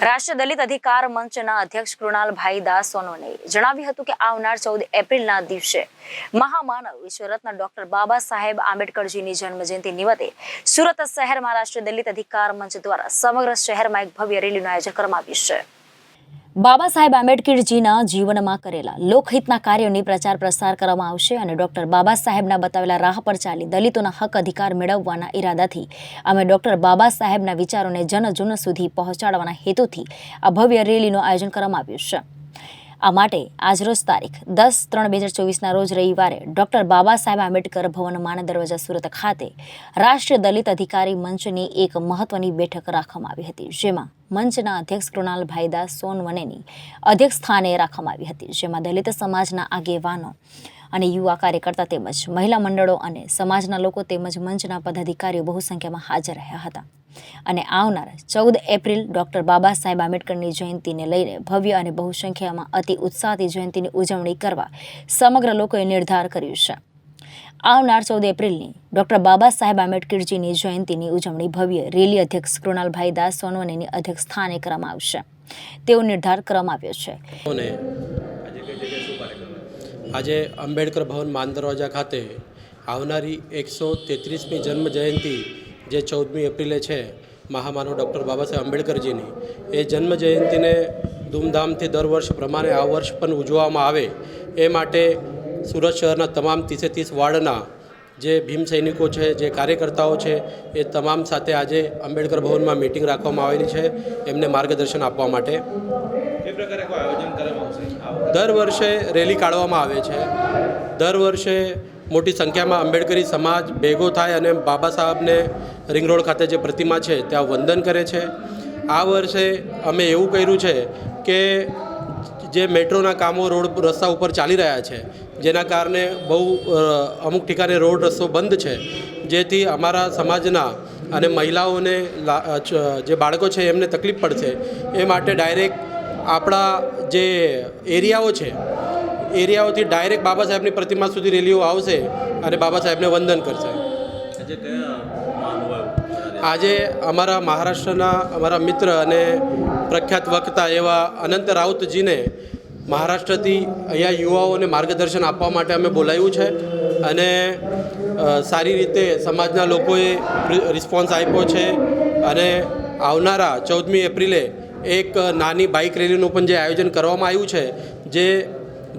રાષ્ટ્રીય દલિત અધિકાર મંચના અધ્યક્ષ કૃણાલભાઈ દાસ સોનોને જણાવ્યું હતું કે આવનાર ચૌદ એપ્રિલના દિવસે મહામાનવ વિશ્વરત્ન ડોક્ટર બાબા સાહેબ આંબેડકરજીની જન્મજયંતિ નિમિત્તે સુરત શહેરમાં રાષ્ટ્રીય દલિત અધિકાર મંચ દ્વારા સમગ્ર શહેરમાં એક ભવ્ય રેલીનું આયોજન કરવામાં આવ્યું છે. બાબા સાહેબ આંબેડકરજીના જીવનમાં કરેલા લોકહિતના કાર્યોની પ્રચાર પ્રસાર કરવામાં આવશે અને ડૉક્ટર બાબા સાહેબના બતાવેલા રાહ પર ચાલી દલિતોના હક અધિકાર મેળવવાના ઈરાદાથી અમે ડૉક્ટર બાબા સાહેબના વિચારોને જનજન સુધી પહોંચાડવાના હેતુથી આ ભવ્ય રેલીનું આયોજન કરવામાં આવ્યું છે. આ માટે આજરોજ તારીખ દસ ત્રણ બે હજાર ચોવીસના રોજ રવિવારે ડૉક્ટર બાબા સાહેબ આંબેડકર ભવન માન દરવાજા સુરત ખાતે રાષ્ટ્રીય દલિત અધિકારી મંચની એક મહત્વની બેઠક રાખવામાં આવી હતી, જેમાં મંચના અધ્યક્ષ કૃણાલભાઈ દાસ સોનવનેની અધ્યક્ષ સ્થાને રાખવામાં આવી હતી, જેમાં દલિત સમાજના આગેવાનો અને યુવા કાર્યકર્તા તેમજ મહિલા મંડળો અને સમાજના લોકો તેમજ મંચના પદાધિકારીઓ બહુ સંખ્યામાં હાજર રહ્યા હતા. અને આવનાર ચૌદ એપ્રિલ ડૉક્ટર બાબા સાહેબ આંબેડકરની જયંતિને લઈને ભવ્ય અને બહુ સંખ્યામાં અતિ ઉત્સાહથી જયંતિની ઉજવણી કરવા સમગ્ર લોકોએ નિર્ધાર કર્યું છે. આવનાર ચૌદ એપ્રિલની ડૉક્ટર બાબા સાહેબ આંબેડકરજીની જયંતિની ઉજવણી ભવ્ય રેલી અધ્યક્ષ કૃણાલભાઈ દાસ સોનવનેની અધ્યક્ષ સ્થાને કરવામાં આવશે. તેવો નિર્ધાર કરવામાં આવ્યો છે. આજે અંબેડકર ભવન માન દરવાજા ખાતે આવનારી એકસો તેત્રીસમી જન્મ જયંતિ જે ચૌદમી એપ્રિલે છે, મહામાનવ ડૉક્ટર બાબા સાહેબ આંબેડકરજીની, એ જન્મ જયંતિને ધૂમધામથી દર વર્ષ પ્રમાણે આ વર્ષ પણ ઉજવવામાં આવે. એ માટે સુરત શહેરના તમામ ત્રીસે ત્રીસ વાર્ડના જે ભીમ સૈનિકો છે, જે કાર્યકર્તાઓ છે, એ તમામ સાથે આજે અંબેડકર ભવનમાં મિટિંગ રાખવામાં આવેલી છે, એમને માર્ગદર્શન આપવા માટે. દર વર્ષે રેલી કાઢવામાં આવે છે. દર વર્ષે મોટી સંખ્યામાં આંબેડકરી સમાજ ભેગો થાય અને બાબા સાહેબને રિંગ રોડ ખાતે જે પ્રતિમા છે, ત્યાં વંદન કરે છે. આ વર્ષે અમે એવું કર્યું છે કે જે મેટ્રોના કામો રોડ રસ્તા ઉપર ચાલી રહ્યા છે, જેના કારણે બહુ અમુક ઠીકાને રોડ રસ્તો બંધ છે. જેથી અમારા સમાજના અને મહિલાઓને જે બાળકો છે, એમને તકલીફ પડશે. એ માટે ડાયરેક્ટ આપણા જે એરિયાઓ છે એરિયાઓથી ડાયરેક્ટ બાબા સાહેબની પ્રતિમા સુધી રેલીઓ આવશે અને બાબા સાહેબને વંદન કરશે. આજે અમારા મહારાષ્ટ્રના અમારા મિત્ર અને પ્રખ્યાત વક્તા એવા અનંત રાઉતજીને મહારાષ્ટ્રથી અહીંયા યુવાઓને માર્ગદર્શન આપવા માટે અમે બોલાવ્યું છે અને સારી રીતે સમાજના લોકોએ રિસ્પોન્સ આપ્યો છે અને આવનારા ચૌદમી એપ્રિલે એક નાની બાઇક રેલીનું પણ જે આયોજન કરવામાં આવ્યું છે, જે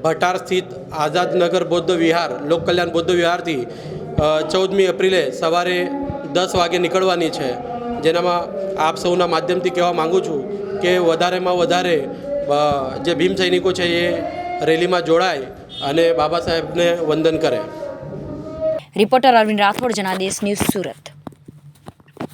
ભટાર સ્થિત આઝાદનગર બૌદ્ધ વિહાર, લોક કલ્યાણ બૌદ્ધ વિહારથી ચૌદમી એપ્રિલે સવારે દસ વાગે નીકળવાની છે. જેનામાં આપ સૌના માધ્યમથી કહેવા માગું છું કે વધારેમાં વધારે જે ભીમ સૈનિકો છે એ રેલીમાં જોડાય અને બાબા સાહેબને વંદન કરે. Reporter Arvind Rathod Janadesh news Surat.